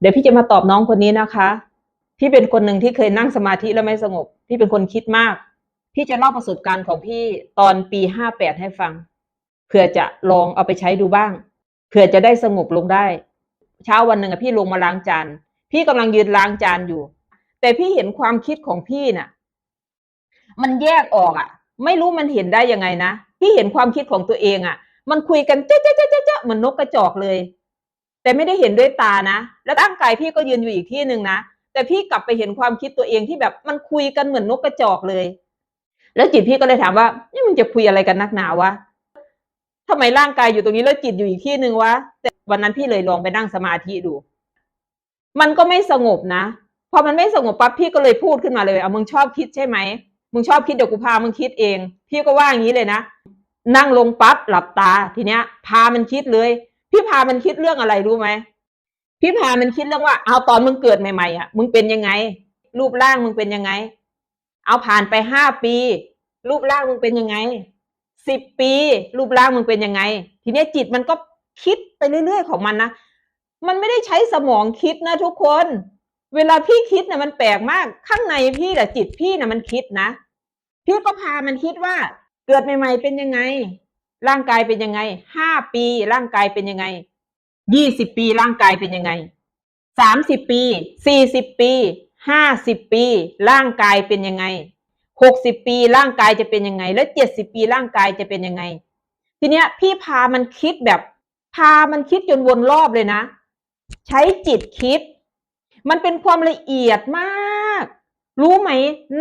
เดี๋ยวพี่จะมาตอบน้องคนนี้นะคะ พี่เป็นคนหนึ่งที่เคยนั่งสมาธิแล้วไม่สงบ พี่เป็นคนคิดมาก พี่จะเล่าประสบการณ์ของพี่ตอนปีห้าแปดให้ฟังเผื่อจะลองเอาไปใช้ดูบ้างเผื่อจะได้สงบลงได้ เช้าวันหนึ่งอะพี่ลงมาล้างจาน พี่กำลังยืนล้างจานอยู่ แต่พี่เห็นความคิดของพี่น่ะ มันแยกออกอะ ไม่รู้มันเห็นได้ยังไงนะ พี่เห็นความคิดของตัวเองอะ มันคุยกันเจ๊เจ๊ะเจ๊ะเจ๊ะเจ๊ะเหมือนนกกระจอกเลย แต่ไม่ได้เห็นด้วยตานะ แล้วร่างกายพี่ก็ยืนอยู่อีกที่หนึ่งนะ แต่พี่กลับไปเห็นความคิดตัวเองที่แบบมันคุยกันเหมือนนกกระจอกเลย แล้วจิตพี่ก็เลยถามว่านี่มึงจะคุยอะไรกันนักหนาวะทำไมร่างกายอยู่ตรงนี้แล้วจิตอยู่อีกที่หนึ่งวะแต่วันนั้นพี่เลยลองไปนั่งสมาธิดู มันก็ไม่สงบนะพอมันไม่สงบปั๊บพี่ก็เลยพูดขึ้นมาเลยเอามึงชอบคิดใช่ไหมมึงชอบคิดเดี๋ยวกูพามึงคิดเอง พี่ก็ว่าอย่างนี้เลยนะ นั่งลงปั๊บหลับตาทีเนี้ย พามันคิดเลย พี่พามันคิดเรื่องอะไรรู้ไหมพี่พามันคิดเรื่องว่า เอาตอนมึงเกิดใหม่ๆอะมึงเป็นยังไง รูปร่างมึงเป็นยังไง เอาผ่านไปห้าปี รูปร่างมึงเป็นยังไงสิบปี รูปร่างมึงเป็นยังไง ทีนี้จิตมันก็คิดไปเรื่อยๆของมันนะมันไม่ได้ใช้สมองคิดนะทุกคน เวลาพี่คิดนะมันแปลกมากข้างในพี่แหละจิตพี่นะมันคิดนะ พี่ก็พามันคิดว่าเกิดใหม่ ๆ เป็นยังไง ร่างกายเป็นยังไงห้าปี ร่างกายเป็นยังไงยี่สิบปี ร่างกายเป็นยังไงสามสิบปีสี่สิบปีห้าสิบปี ร่างกายเป็นยังไงหกสิบปีร่างกายจะเป็นยังไง แล้วเจ็ดสิบปีร่างกายจะเป็นยังไง ทีเนี้ย พี่พามันคิดแบบพามันคิดจนวนรอบเลยนะ ใช้จิตคิด มันเป็นความละเอียดมาก รู้ไหม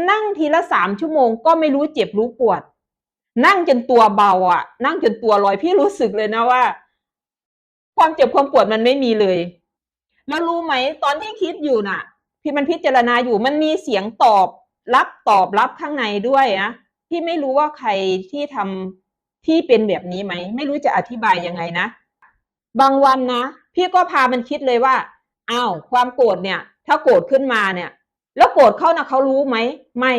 นั่งทีละสามชั่วโมงก็ไม่รู้เจ็บรู้ปวด นั่งจนตัวเบาอะนั่งจนตัวลอยพี่รู้สึกเลยนะว่า ความเจ็บความปวดมันไม่มีเลย แล้วรู้ไหมตอนที่คิดอยู่น่ะ พี่มันพิจารณาอยู่มันมีเสียงตอบ รับตอบรับข้างในด้วยนะพี่ไม่รู้ว่าใครที่ทำที่เป็นแบบนี้ไหมไม่รู้จะอธิบายยังไงนะ บางวันนะพี่ก็พามันคิดเลยว่าอ้าวความโกรธเนี่ย ถ้าโกรธขึ้นมาเนี่ย แล้วโกรธเขานะเขารู้ไหมไม่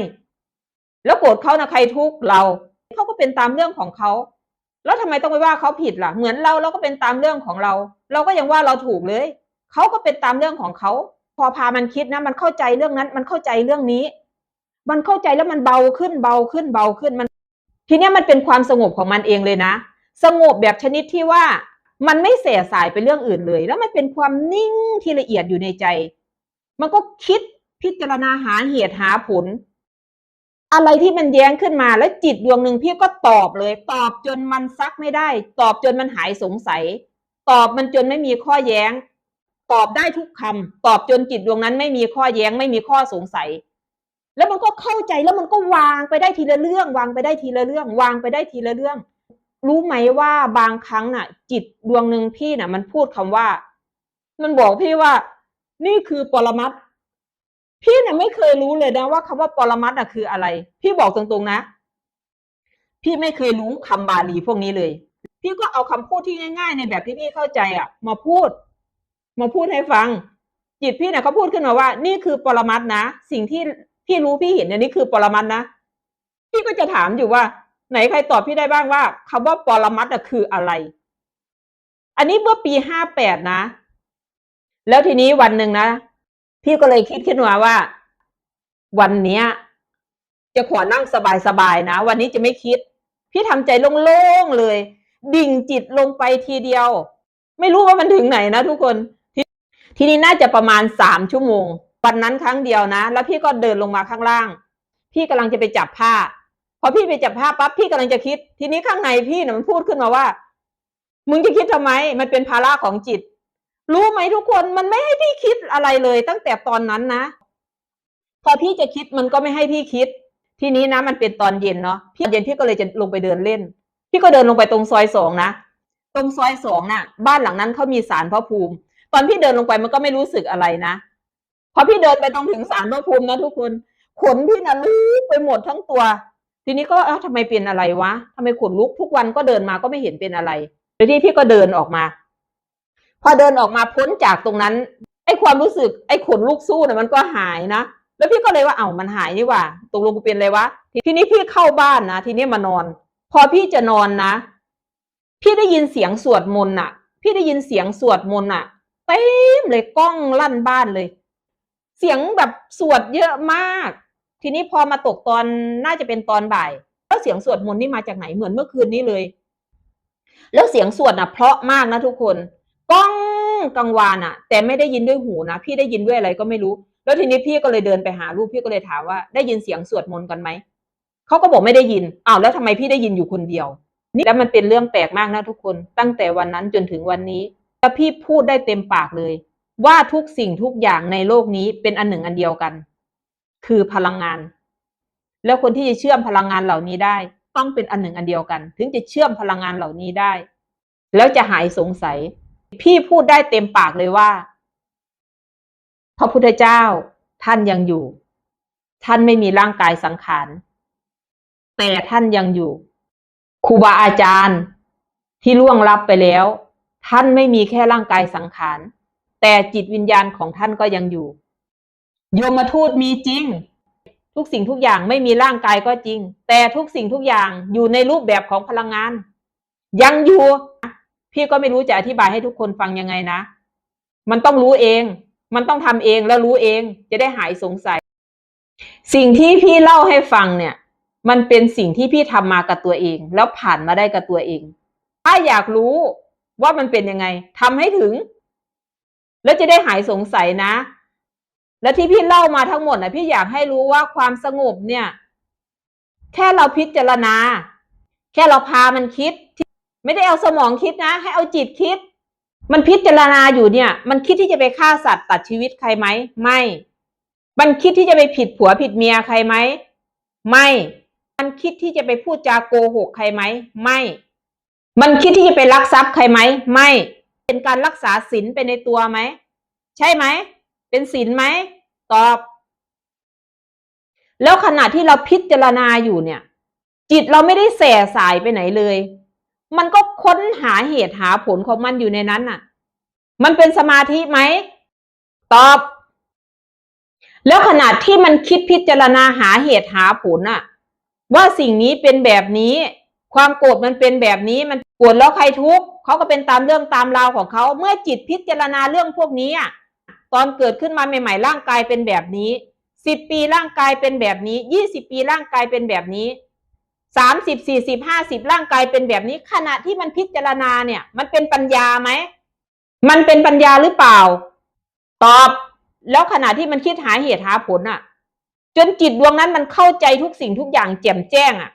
แล้วโกรธเขานะใครทุกข์เรา เขาก็เป็นตามเรื่องของเขาแล้วทำไมต้องไปว่าเขาผิดล่ะ เหมือนเราเราก็เป็นตามเรื่องของเรา เราก็ยังว่าเราถูกเลยเขาก็เป็นตามเรื่องของเขาพอพามันคิดนะ มันเข้าใจเรื่องนั้น มันเข้าใจเรื่องนี้ มันเข้าใจแล้วมันเบาขึ้นเบาขึ้นเบาขึ้นมัน ทีนี้มันเป็นความสงบของมันเองเลยนะ สงบแบบชนิดที่ว่ามันไม่เสียสายไปเรื่องอื่นเลย แล้วมันเป็นความนิ่งที่ละเอียดอยู่ในใจ มันก็คิดพิจารณาหาเหตุหาผล อะไรที่มันแย้งขึ้นมาแล้วจิตดวงหนึ่งพี่ก็ตอบเลย ตอบจนมันซักไม่ได้ ตอบจนมันหายสงสัย ตอบมันจนไม่มีข้อแย้ง ตอบได้ทุกคำตอบจนจิตดวงนั้นไม่มีข้อแย้งไม่มีข้อสงสัย แล้วมันก็เข้าใจแล้วมันก็วางไปได้ทีละเรื่อง วางไปได้ทีละเรื่อง วางไปได้ทีละเรื่อง รู้ไหมว่าบางครั้งน่ะ จิตดวงหนึ่งพี่น่ะ มันพูดคำว่า มันบอกพี่ว่า นี่คือปรมัตถ พี่น่ะไม่เคยรู้เลยนะว่าคำว่าปรมัตถ์น่ะคืออะไร พี่บอกตรงๆนะ พี่ไม่เคยรู้คำบาลีพวกนี้เลย พี่ก็เอาคำพูดที่ง่ายๆ ในแบบที่พี่เข้าใจอะ มาพูด มาพูดให้ฟัง จิตพี่เนี่ยเขาพูดขึ้นมาว่า นี่คือปรมัตถ์นะสิ่งที่พี่รู้พี่เห็นเนี่ยนี่คือปรมัตถ์นะพี่ก็จะถามอยู่ว่า ไหนใครตอบพี่ได้บ้างว่าคำว่าปรมัตถ์อะคืออะไร อันนี้เมื่อปีห้าแปดนะ แล้วทีนี้วันหนึ่งนะ พี่ก็เลยคิดขึ้นมาว่า วันเนี้ย จะขอนั่งสบายๆนะ วันนี้จะไม่คิด พี่ทำใจโล่งๆเลย ดิ่งจิตลงไปทีเดียว ไม่รู้ว่ามันถึงไหนนะทุกคนททีนี้น่าจะประมาณสามชั่วโมง วันนั้นครั้งเดียวนะ แล้วพี่ก็เดินลงมาข้างล่าง พี่กำลังจะไปจับผ้าพอพี่ไปจับผ้าปั๊บพี่กำลังจะคิด ทีนี้ข้างในพี่น่ะมันพูดขึ้นมาว่า มึงจะคิดทำไม มันเป็นภาระของจิต รู้ไหมทุกคนมันไม่ให้พี่คิดอะไรเลย ตั้งแต่ตอนนั้นนะ พอพี่จะคิดมันก็ไม่ให้พี่คิด ทีนี้นะมันเป็นตอนเย็นเนาะพี่เย็นพี่ก็เลยจะลงไปเดินเล่น พี่ก็เดินลงไปตรงซอยสองนะตรงซอยสองน่ะ บ้านหลังนั้นเขามีศาลพระภูมิ ตอนพี่เดินลงไปมันก็ไม่รู้สึกอะไรนะพอพี่เดินไปตรงถึงศาลพระภูมินะทุกคนขนพี่น่ะลุกไปหมดทั้งตัว ทีนี้ก็เอ้าทำไมเป็นอะไรวะทำไมขนลุกทุกวันก็เดินมาก็ไม่เห็นเป็นอะไรทีนี้พี่ก็เดินออกมา พอเดินออกมาพ้นจากตรงนั้น ไอ้ความรู้สึกไอ้ขนลุกสู้น่ะมันก็หายนะ แล้วพี่ก็เลยว่าเอ้ามันหายนี่ว่าตกลงกูเป็นอะไรวะทีนี้พี่เข้าบ้านนะทีนี้มานอน พอพี่จะนอนนะ พี่ได้ยินเสียงสวดมนต์น่ะ พี่ได้ยินเสียงสวดมนต์น่ะเต็มเลยกล้องลั่นบ้านเลย เสียงแบบสวดเยอะมาก ทีนี้พอมาตกตอนน่าจะเป็นตอนบ่ายแล้วเสียงสวดมนต์นี่มาจากไหนเหมือนเมื่อคืนนี้เลย แล้วเสียงสวดนะเพราะมากนะทุกคน ก้องกังวานอะแต่ไม่ได้ยินด้วยหูนะพี่ได้ยินด้วยอะไรก็ไม่รู้ แล้วทีนี้พี่ก็เลยเดินไปหาลูกพี่ก็เลยถามว่าได้ยินเสียงสวดมนต์กันไหมเขาก็บอกไม่ได้ยินอ้าวแล้วทำไมพี่ได้ยินอยู่คนเดียวนี่แล้วมันเป็นเรื่องแปลกมากนะทุกคน ตั้งแต่วันนั้นจนถึงวันนี้แล้วพี่พูดได้เต็มปากเลย ว่าทุกสิ่งทุกอย่างในโลกนี้เป็นอันหนึ่งอันเดียวกัน คือพลังงาน แล้วคนที่จะเชื่อมพลังงานเหล่านี้ได้ ต้องเป็นอันหนึ่งอันเดียวกัน ถึงจะเชื่อมพลังงานเหล่านี้ได้ แล้วจะหายสงสัย พี่พูดได้เต็มปากเลยว่า พระพุทธเจ้าท่านยังอยู่ ท่านไม่มีร่างกายสังขาร แต่ท่านยังอยู่ครูบาอาจารย์ที่ล่วงลับไปแล้ว ท่านไม่มีแค่ร่างกายสังขาร แต่จิตวิญญาณของท่านก็ยังอยู่ โยมทูตมีจริง ทุกสิ่งทุกอย่างไม่มีร่างกายก็จริง แต่ทุกสิ่งทุกอย่างอยู่ในรูปแบบของพลังงาน ยังอยู่ พี่ก็ไม่รู้จะอธิบายให้ทุกคนฟังยังไงนะ มันต้องรู้เอง มันต้องทำเองแล้วรู้เอง จะได้หายสงสัย สิ่งที่พี่เล่าให้ฟังเนี่ย มันเป็นสิ่งที่พี่ทำมากับตัวเอง แล้วผ่านมาได้กับตัวเอง ถ้าอยากรู้ว่ามันเป็นยังไงทำให้ถึง แล้วจะได้หายสงสัยนะ และที่พี่เล่ามาทั้งหมดนะพี่อยากให้รู้ว่าความสงบเนี่ย แค่เราพิจารณา แค่เราพามันคิด ไม่ได้เอาสมองคิดนะ ให้เอาจิตคิด มันพิจารณาอยู่เนี่ย มันคิดที่จะไปฆ่าสัตว์ตัดชีวิตใครไหมไม่ มันคิดที่จะไปผิดผัวผิดเมียใครไหมไม่ มันคิดที่จะไปพูดจาโกหกใครไหมไม่ มันคิดที่จะไปลักทรัพย์ใครไหมไม่ เป็นการรักษาศีลไปในตัวไหมใช่ไหมเป็นศีลไหมตอบ แล้วขณะที่เราพิจารณาอยู่เนี่ย จิตเราไม่ได้แส่สายไปไหนเลย มันก็ค้นหาเหตุหาผลของมันอยู่ในนั้นน่ะ มันเป็นสมาธิไหม ตอบ แล้วขณะที่มันคิดพิจารณาหาเหตุหาผลน่ะ ว่าสิ่งนี้เป็นแบบนี้ ความโกรธมันเป็นแบบนี้มันโกรธแล้วใครทุกข์เขาก็เป็นตามเรื่องตามราวของเขาเมื่อจิตพิจารณาเรื่องพวกนี้อะตอนเกิดขึ้นมาใหม่ ๆ ร่างกายเป็นแบบนี้สิบปีร่างกายเป็นแบบนี้ยี่สิบปีร่างกายเป็นแบบนี้ สามสิบสี่สิบห้าสิบร่างกายเป็นแบบนี้ขณะที่มันพิจารณาเนี่ย มันเป็นปัญญาไหม มันเป็นปัญญาหรือเปล่า ตอบ แล้วขณะที่มันคิดหาเหตุหาผลอะ จนจิตดวงนั้นมันเข้าใจทุกสิ่งทุกอย่างแจ่มแจ้งอะ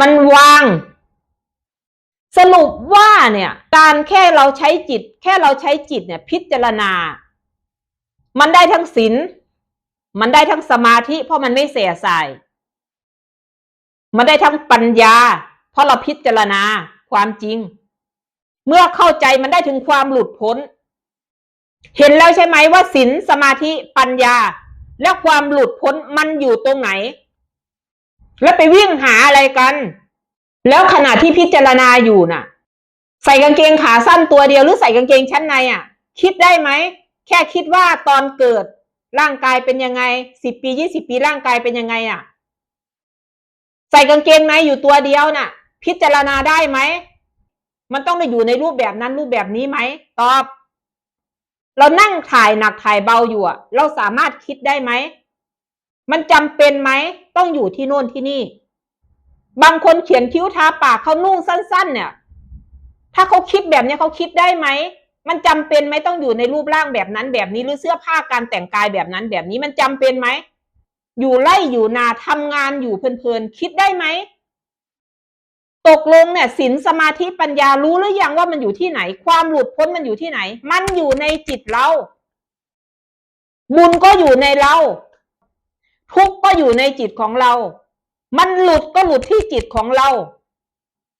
มันวาง สรุปว่าเนี่ย การแค่เราใช้จิต แค่เราใช้จิตเนี่ย พิจารณา มันได้ทั้งศีลมันได้ทั้งสมาธิ เพราะมันไม่เสียสาย มันได้ทั้งปัญญา เพราะเราพิจารณาความจริง เมื่อเข้าใจมันได้ถึงความหลุดพ้น เห็นแล้วใช่ไหมว่าศีลสมาธิปัญญา และความหลุดพ้นมันอยู่ตรงไหน แล้วไปวิ่งหาอะไรกัน แล้วขณะที่พิจารณาอยู่น่ะ ใส่กางเกงขาสั้นตัวเดียวหรือใส่กางเกงชั้นในอะ คิดได้ไหมแค่คิดว่าตอนเกิดร่างกายเป็นยังไงสิบปียี่สิบปีร่างกายเป็นยังไงอะ ใส่กางเกงในอยู่ตัวเดียวน่ะ พิจารณาได้ไหม มันต้องได้อยู่ในรูปแบบนั้นรูปแบบนี้ไหมตอบ เรานั่งถ่ายหนักถ่ายเบาอยู่อะเราสามารถคิดได้ไหม มันจำเป็นไหม ต้องอยู่ที่โน่นที่นี่ บางคนเขียนคิ้วทาปากเขานุ่งสั้น ๆ เนี่ย ถ้าเขาคิดแบบเนี้ยเขาคิดได้ไหมมันจำเป็นไหมต้องอยู่ในรูปร่างแบบนั้นแบบนี้หรือเสื้อผ้าการแต่งกายแบบนั้นแบบนี้มันจำเป็นไหม อยู่ไล่อยู่นาทำงานอยู่เพลินๆคิดได้ไหมตกลงเนี่ยศีลสมาธิปัญญารู้หรือยังว่ามันอยู่ที่ไหน ความหลุดพ้นมันอยู่ที่ไหน มันอยู่ในจิตเรา บุญก็อยู่ในเรา ทุกข์ก็อยู่ในจิตของเรา มันหลุดก็หลุดที่จิตของเรา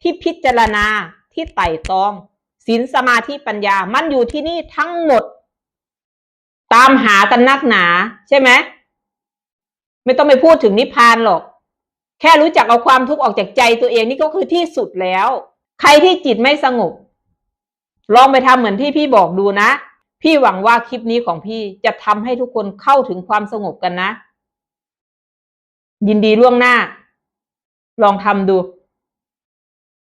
ที่พิจารณาที่ไต่ตองศีลสมาธิปัญญา มันอยู่ที่นี่ทั้งหมด ตามหากันนักหนาใช่ไหม ไม่ต้องไปพูดถึงนิพพานหรอก แค่รู้จักเอาความทุกข์ออกจากใจตัวเองนี่ก็คือที่สุดแล้ว ใครที่จิตไม่สงบ ลองไปทำเหมือนที่พี่บอกดูนะ พี่หวังว่าคลิปนี้ของพี่จะทำให้ทุกคนเข้าถึงความสงบกันนะ ยินดีล่วงหน้า ลองทำดู